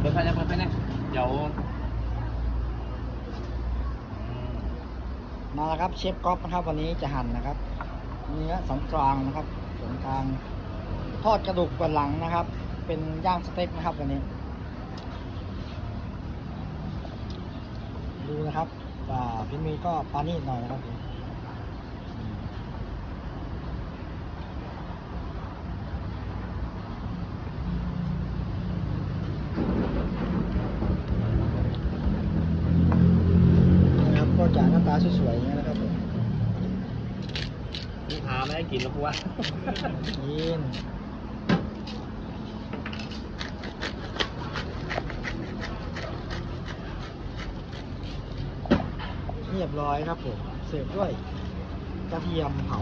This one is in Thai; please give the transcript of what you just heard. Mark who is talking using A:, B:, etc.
A: เปิดไฟนะเปิดไฟนะเดี๋ยว
B: มาแล้วครับเชฟก๊อฟนะครับ วันนี้จะหั่นนะครับ เนื้อสันกลางนะครับส่วนกลางทอดกระดูกสันหลังนะครับ เป็นย่างสเต็กนะครับวันนี้ ดูนะครับว่าพี่มีก็ปานีตหน่อยนะครับผมนะครับก็จะหน้าตา สวยๆอย่างนี้ยนะครับผม
A: ลูกค้าไม่ได้กินแล้วกูว่า
B: กินเรียบร้อยครับผม เสิร์ฟด้วยกระเทียมเผา